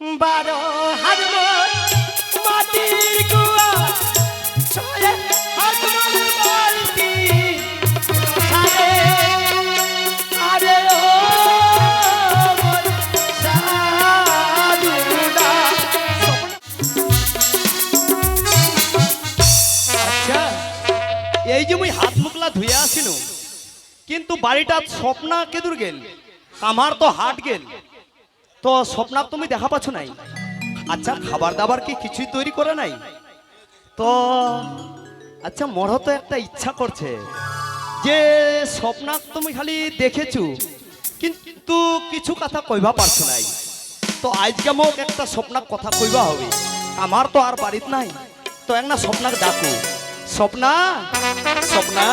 বারো সাধুদা। আচ্ছা এই যে হাত মুখলা ধুয়ে আসিনু, কিন্তু বাড়িটা স্বপ্না কেদুর গেল? আমার তো হাট গেল। তো স্বপ্না তুমি দেখা পাচ্ছ নাই। আচ্ছা খাবার দাবার কি কিছুই তৈরি করে নাই? তো আচ্ছা মর তো একটা ইচ্ছা করছে যে স্বপ্না তুমি খালি দেখেছু, কিন্তু কিছু কথা কইবা পারছ নাই। তো আজকে মোক একটা স্বপ্নাক কথা কইবা হবে। আমার তো আর বাড়িত নাই। তো একটা স্বপ্নাক ডাকু। স্বপ্না স্বপ্না?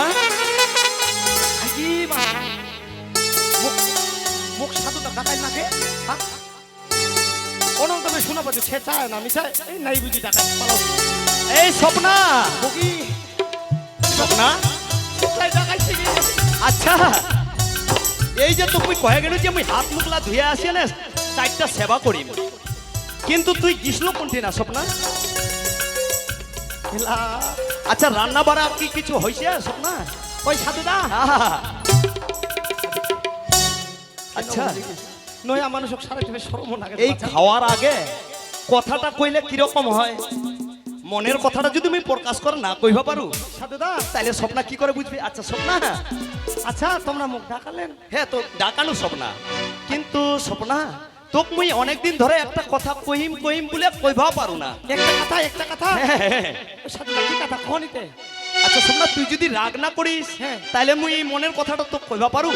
মুখ সাধুটা ডাকাই হ্যাঁ অনন্ত তুমি শোনা পাচ্ছ। সে চায় না আমি চাই এই নাই বুঝি ডাকাই পালাও। এই স্বপ্না। বকি। স্বপ্না? আচ্ছা। এই যে তুমি কয়ে গেল যে আমি হাত মুখলা ধুয়ে আসি না চারটা সেবা করিম। কিন্তু তুই গিসলো কোনটি না স্বপ্না? আচ্ছা রান্না বাড়া কি কিছু হয়েছে স্বপ্না? ওই সাধুদা। আচ্ছা। নয়া মানুষক সারা সরম লাগে এই খাওয়ার আগে কথাটা কইলে কীরকম হয়? মনের কথাটা যদি আমি প্রকাশ করে না কইবা পারু। সাধুদা তাইলে স্বপ্না কি করে বুঝবি? আচ্ছা স্বপ্না? আচ্ছা তোমরা মুখ ডাকালেন হ্যাঁ তো ডাকানো স্বপ্না। কিন্তু স্বপ্না তোক মুই অনেকদিন ধরে একটা কথা কহিম কহিম বলে কইবা পারু না। একটা কথা একটা কথা? হ্যাঁ, হ্যাঁ, হ্যাঁ। সাধুদা কি কথা? খনিতে আচ্ছা স্বপ্না তুই যদি রাগ না করিস হ্যাঁ। তাইলে মুই মনের কথাটা তো কইবা পারু।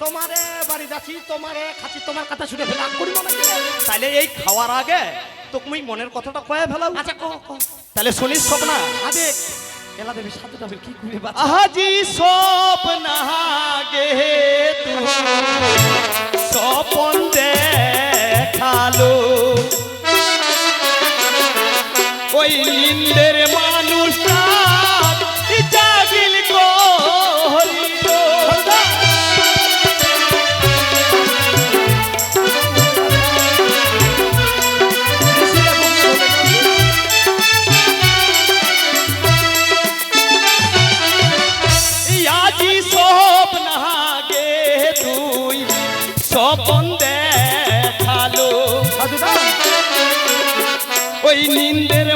তোমারে বাড়ি যাচ্ছি তোমারে খাচ্ছি তোমার কথা শুনে ফেলাম করি মনে তাইলে এই খাওয়ার আগে তো তুমি মনের কথাটা কয়ে ফেলাম আচ্ছা কো কো তাহলে শুনিস স্বপ্না? আগে এলা দেবী সাথে তবে কি করে আজি স্বপ্না গে তু।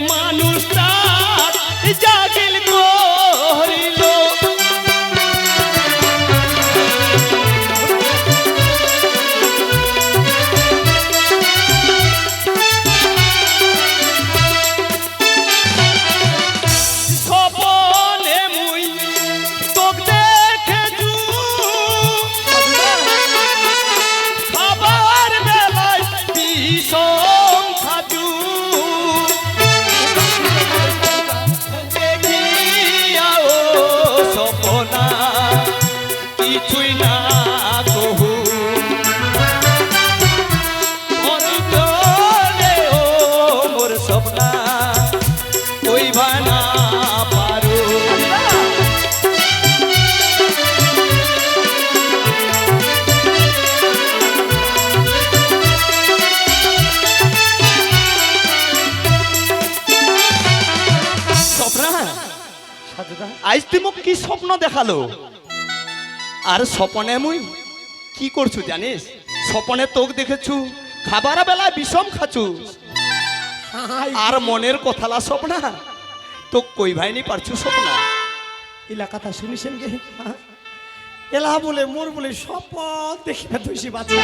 নিন্দের আজ তুই মোক কি স্বপ্ন দেখাল? আর স্বপনে মুই কি করছু জানিস? স্বপনে তোক দেখেছু খাবার বেলা বিষম খাচু আর মনের কথালা স্বপ্না তোক কই ভাইনি পারছু স্বপ্না? ইলা কথা শুনিছেন গে? এলা বলে মোর বলে শপথ দেখিবে তুইছি বাচ্চা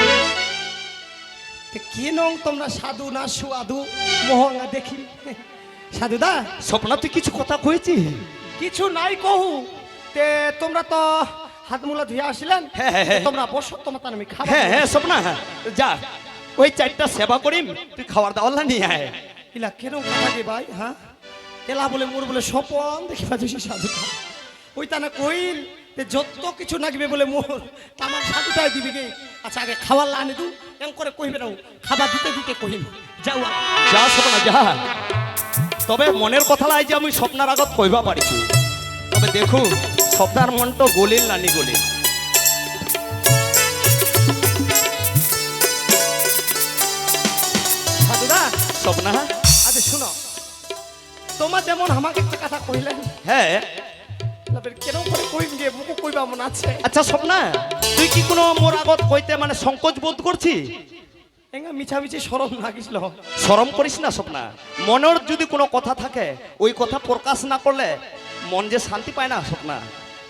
তে কি নং তোমরা সাধু না সুয়াধু? মোহঙ্গা দেখি সাধুদা স্বপ্না তুই কিছু কথা কয়েছি কিছু নাই কহু। তে তোমরা তো হাত মুলা ধুয়ে আসলেন। হ্যাঁ, হ্যাঁ, হ্যাঁ। তোমরা বসো তোমার আমি খাবার হ্যাঁ হ্যাঁ স্বপ্না যা ওই চারটা সেবা করিম তুই খাবার দাওয়ালা নিয়ে আয়। ইলা কেন কথা গে ভাই হ্যাঁ? এলা বলে মোর বলে স্বপন দেখিবা তুইছি সাধুদা ওই তা না কইল তে যত কিছু নাগবে বলে মোর আমার সাধুটাই দিবি গে। আচ্ছা আগে খাবার আনি দু এম করে কইবে না খাবার দিতে দিতে কহিম। যাও যা স্বপ্না যা। তবে মনের কথা লাই যে আমি স্বপ্নার আগত কইবা পারিছি। দেখু স্বপ্নার মন তো গলিল নানি গলিল স্বপ্না। আচ্ছা শুনো তোমার যেমন আমাকে একটা কথা কইলেন হ্যাঁ। কেন করে কইম গে মুকু কইবা মন আছে। আচ্ছা স্বপ্না তুই কি কোনো মোর আগত কইতে মানে সংকোচ বোধ করছি এঙ্গা মিছামিছি সরম লাগিছিল শরম করিস না স্বপ্না। মনের যদি কোনো কথা থাকে ওই কথা প্রকাশ না করলে মন যে শান্তি পায় না স্বপ্না।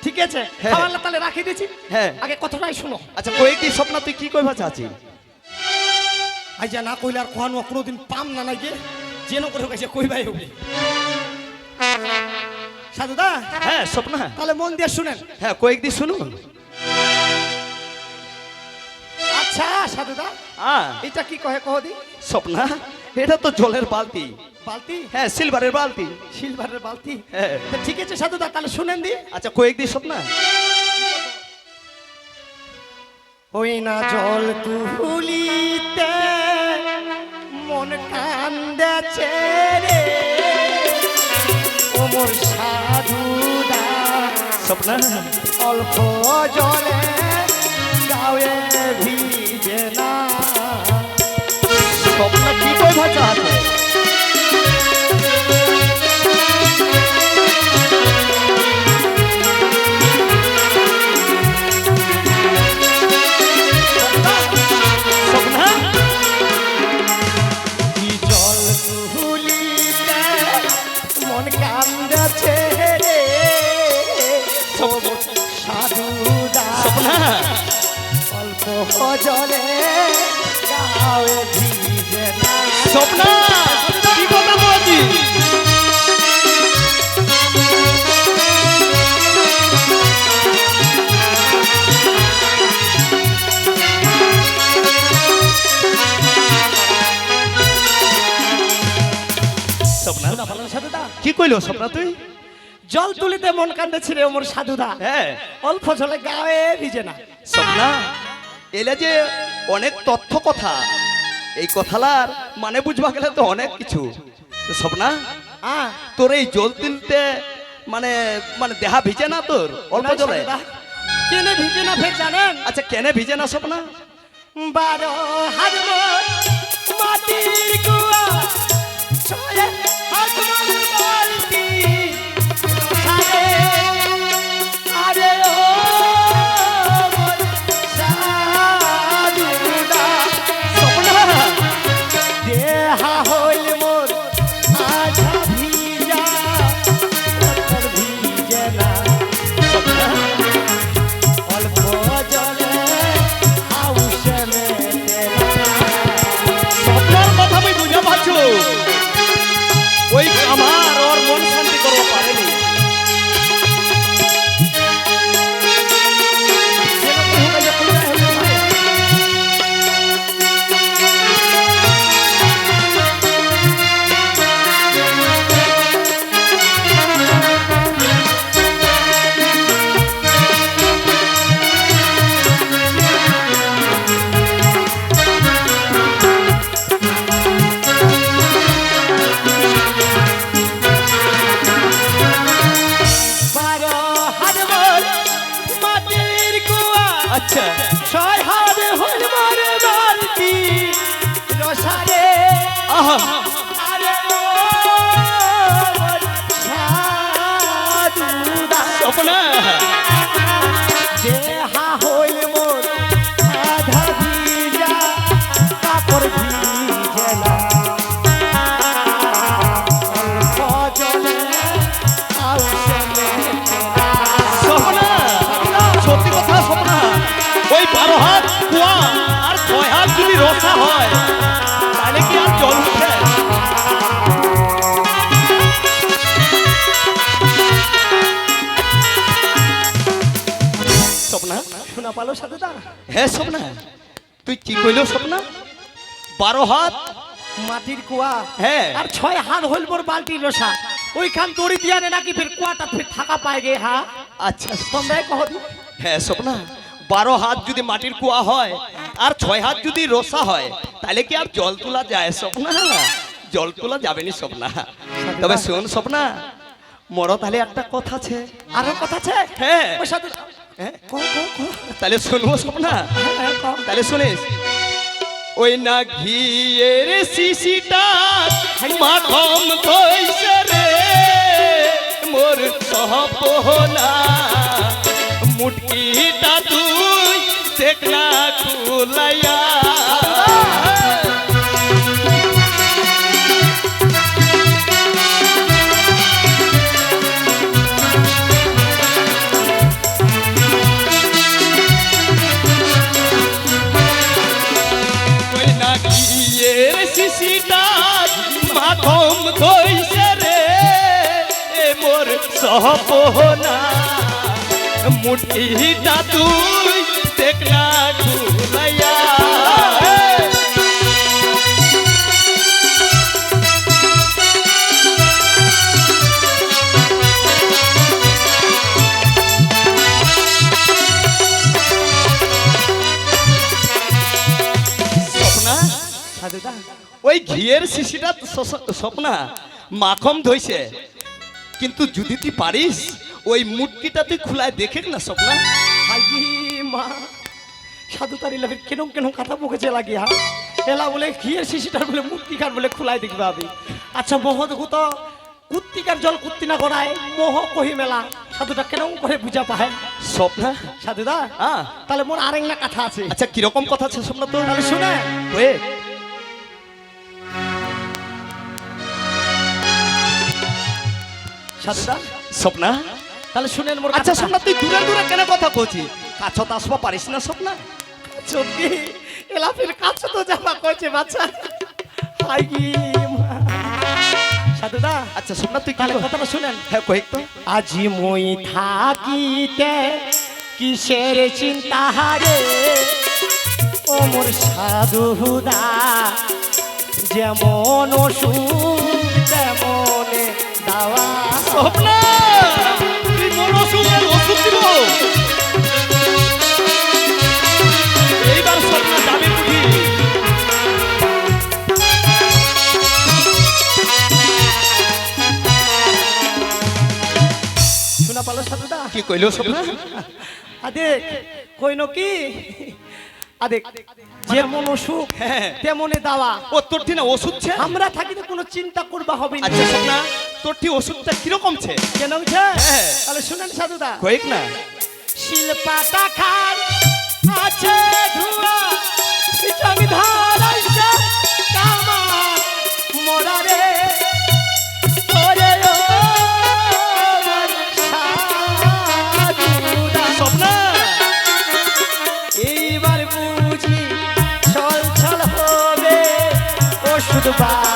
ঠিক আছে হ্যাঁ। তাহলে রাখি দিছি। হ্যাঁ। আগে কথাটাই শুনো। আচ্ছা কয়েকটি স্বপ্না তুই কি কইবা চাচ্ছি আই যা না কইলে আর কোহানো কোনোদিন পাম না গে যেন করে গেছে কইবাই হবে। সাধুদা? হ্যাঁ স্বপ্না। তাহলে মন দিয়ে শুনেন। হ্যাঁ কয়েকদিন শুনুন। আচ্ছা সাধুদা। হ্যাঁ এটা কি কহে কহ দি স্বপ্না এটা তো জলের বালতি। বালতি? হ্যাঁ সিলভারের বালতি। সিলভারের বালতি? হ্যাঁ। ঠিক আছে সাধুদা তাহলে শুনেন দি। আচ্ছা কয়েকদিন স্বপ্না। ওই না জল তুলিতে মন কান্দেছে রে। ও মোর সাধুদা স্বপ্না। অল্প জলে গায়ে ভিজে না। স্বপ্না কি কইবা চাচ্ছে জলে গায়ে ভিজে না। স্বপ্না কি কথা বলছিস? কি কইলো স্বপ্না তুই? জল তুলিতে মন কান্দেছে রে ওমর সাধুদা। হ্যাঁ। অল্প জলে গায়ে ভিজে না। স্বপ্না এলে যে অনেক তথ্য কথা। এই কথালার মানে বুঝবা গেলে তো অনেক কিছু। স্বপ্না তোর এই জল তিনতে মানে মানে দেহা ভিজে না তোর? অল্প জলে? কেনে ভিজে না ফের জানেন আচ্ছা কেনে ভিজে না স্বপ্না? বারো মাটির কুয়া হইল মোর বালতি রসারে আহা। আরে রসা হয় তাহলে কি আর জল উঠে? স্বপ্না শোনা পালো সাধুদা হ্যাঁ স্বপ্না। তুই কি কইলো স্বপ্না? বারো হাত। মাটির কুয়া। হ্যাঁ। আর ছয় হাত হইল মোর বালতির রসা। ওইখান দড়ি দিয়া নাকি ফির কুয়াটা ফির থাকা পায় গে হ্যাঁ আচ্ছা তোমরাই কহ হ্যাঁ স্বপ্না। বারো হাত যদি মাটির কুয়া হয় আর ছয় হাত যদি রসা হয় তাহলে কি আর জল তোলা যায় স্বপ্না? জল তোলা যাবে নি স্বপ্না। তবে শোন স্বপ্না মরো তাহলে একটা কথা আছে। আরও কথা আছে? হ্যাঁ। হ্যাঁ? তাহলে শুনব স্বপ্না? হ্যাঁ, তাহলে শুনিস। ওই না ঘিয়ের শিশিটা মাখম কইছে রে। মোর সহপনা মুটকিটা তুই না ঘিয়ের শিশিটা মাখম কইছে রে এ মোর সহপনা মুঠিটা তুই ওই ঘিয়ের শিশিটা স্বপ্না মাখম ধইছে। কিন্তু যদি তুই পারিস ওই মুটকিটা তুই খুলায় দেখে না স্বপ্না? মা। সাধু তার ইলাবে কেন কেন কথা বকেছে লাগিয়া এলা বলে ঘিয়ের শিশিটার বলে মূর্তিকার বলে খুলাই দেখবে আমি আচ্ছা মোহ দেখো তো কুত্তিকার জল কুত্তি না করায় মোহ কহি মেলা সাধুটা কেন করে বুঝা পায় স্বপ্না? সাধুদা হ্যাঁ। তাহলে মোর আরেক না কথা আছে। আচ্ছা কীরকম কথা আছে স্বপ্ন তো তাহলে শুনে। ওয়ে। সাধুদা? স্বপ্না? তাহলে শুনেন মোর আচ্ছা। স্বপ্না তুই দূরে দূরে কেন কথা কইছি কাছত আসবা পারিস না স্বপ্না? সত্যি এলাফের কাছে তো যাবা কইছে বাচ্চা। হাই। সাধুদা আচ্ছা তুই তাহলে কথাটা শুনেন। হ্যাঁ কই তো। আজি মই থাকিতে কিসের চিন্তা রে ও মোর সাধুদা যেমন ওষুধ তেমন দাওয়া। স্বপ্না! কি কইলো স্বপ্না আদেক কইনো কি আদেক যেমন অসুখ। তেমনে দাওয়া। ও তোর ঠিক না ওষুধ ছে আমরা থাকিতে কোনো চিন্তা করবা হবে না। আচ্ছা স্বপ্না তোর ঠিক ওষুধটা কীরকম ছে কেন বুঝছে? হ্যাঁ। তাহলে শুনেন সাধুদা। কয়েক না। শিলপাটা খান আছে ধুয়া জমি ধরাইছে ওষুধ বাদিয়া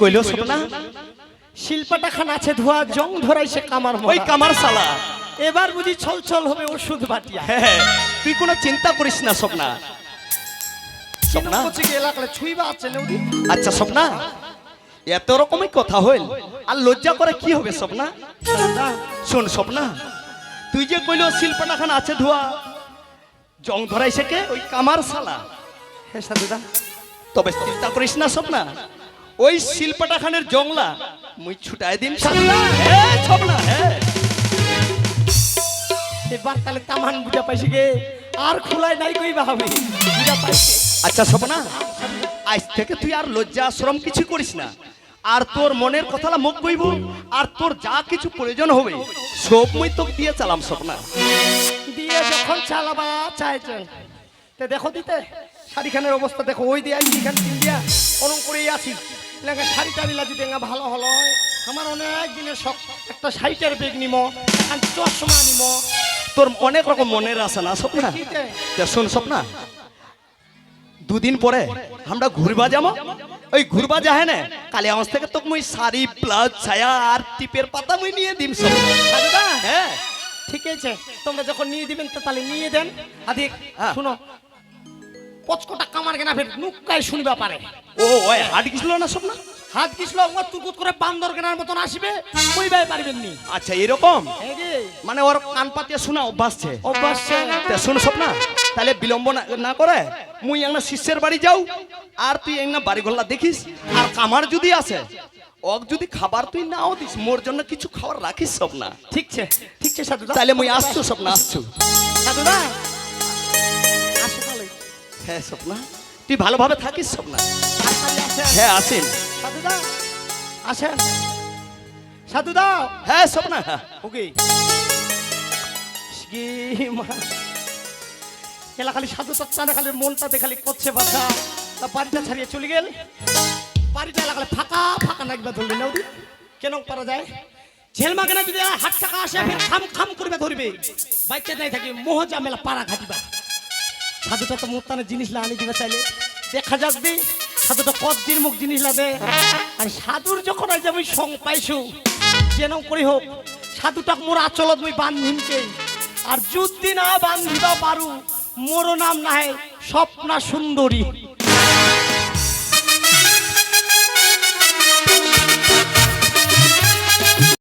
কইলো স্বপ্না শিল্পাটা খান আছে ধোয়া জং ধরাইছে কামার ওই কামার সালা এবার বুঝি ছল ছল হবে ওষুধ বাটিয়া। হ্যাঁ তুই কোনো চিন্তা করিস না স্বপ্না। স্বপ্না। ছুইবা আছে আচ্ছা স্বপ্না। এত রকমই কথা হইল। আর লজ্জা করে কি হবে স্বপ্না? শোন স্বপ্না। তুই যে কইলো শিল্পনা খান আছে ধোয়া জং ধরাইছে কে? ওই কামার সালা হ্যাঁ সাধুদা। তবে চিন্তা করিস না স্বপ্না। ওই শিল্পাটা খানের জংলা। মুই ছুটাই দিন হ্যাঁ স্বপ্না হ্যাঁ এবার তাহলে তামান বুঝা পাইছি গে। আর খোলাই নাই কইবা হবে বুঝা পাইছে। আচ্ছা স্বপ্না আজ থেকে তুই আর লজ্জা আশ্রম কিছু করিস না। আর তোর মনের কথাটা মুখ কইব আর তোর যা কিছু প্রয়োজন হবে সব মুই তোকে দিয়ে চালাম স্বপ্না। দিয়ে যখন চালাবা চাইছেন তে দেখো দিতে শাড়িখানের অবস্থা দেখো ওই দিয়ে আইছি এখান দিয়া অরম করেই আছি। লাগে শাড়ি টাড়ি লাগি দেঙ্গা ভালো হলো আমার অনেক দিনের শখ। একটা শাড়িটার বেগ নিম আর চশমা নিম। তোর অনেক রকম মনের আছে না স্বপ্না? শোন স্বপ্না। দুদিন পরে আমরা ঘুরবা যাব ওই ঘুরবা যাহে না? কালি আমার থেকে তোকে মুই শাড়ি ব্লাউজ ছায়া আর টিপের পাতা মুই নিয়ে দিম সব সাজুদা হ্যাঁ। ঠিক আছে। তোমরা যখন নিয়ে দিবেন তাহলে নিয়ে দেন। আদিক হ্যাঁ। শুনো পচকোটা কামার কেনা ফের নুকাই শুনবা পারে। ও ওই হাট গেছিল না স্বপ্না? হাত কিসলো আমার তুকুত করে বান্দর কেনার মতন আসবে কইবাই পারবেন নি আচ্ছা এরকম? রে, মানে ওর কান পাতিয়া শোনা অভ্যাস ছে? অভ্যাস ছে। তা শুন স্বপ্না তাহলে বিলম্ব না- না করে মুই একটা শিষ্যের বাড়ি যাও আর তুই একটা বাড়ি গল্লা দেখিস আর কামার যদি আছে ওক যদি খাবার তুই নাও দিস মোর জন্য কিছু খাবার রাখিস স্বপ্না। ঠিক আছে ঠিক আছে সাধুদা। তাহলে মুই আসছো স্বপ্না আসছো। সাধুদা আসো হ্যাঁ স্বপ্না। তুই ভালোভাবে থাকিস স্বপ্না। হ্যাঁ আসেন। সাধুদা আসেন। সাধুদা। হ্যাঁ স্বপ্না। ওকে। এলা খালি সাধু তত্ত্বানে খালি মনটাতে খালি করছে বাচ্চা তা বাড়িটা ছাড়িয়ে চলে গেল। বাড়িটা এলা খালি ফাঁকা ফাঁকা নাকবা ধরলি না কেন পারা যায়? ঝেলমা কেনা যদি হাট টাকা আসে খাম খাম করবে ধরবে। বাইতে নাই থাকি মোহ জামেলা পাড়া ঘাটিবা। সাধুটা তো মুক্তানের জিনিস লা আনি দিবে চাইলে। দেখা যাক দি, সাধুটা কতদিন মুখ জিনিস লাগে আর সাধুর যখন আজ আমি সং পাইছু যেন করি হোক, সাধুটাক মোর আচলত মুই বান্ধিমকে আর যদি না বান্ধিবা পারু, মোর নাম নাহে স্বপ্না সুন্দরী।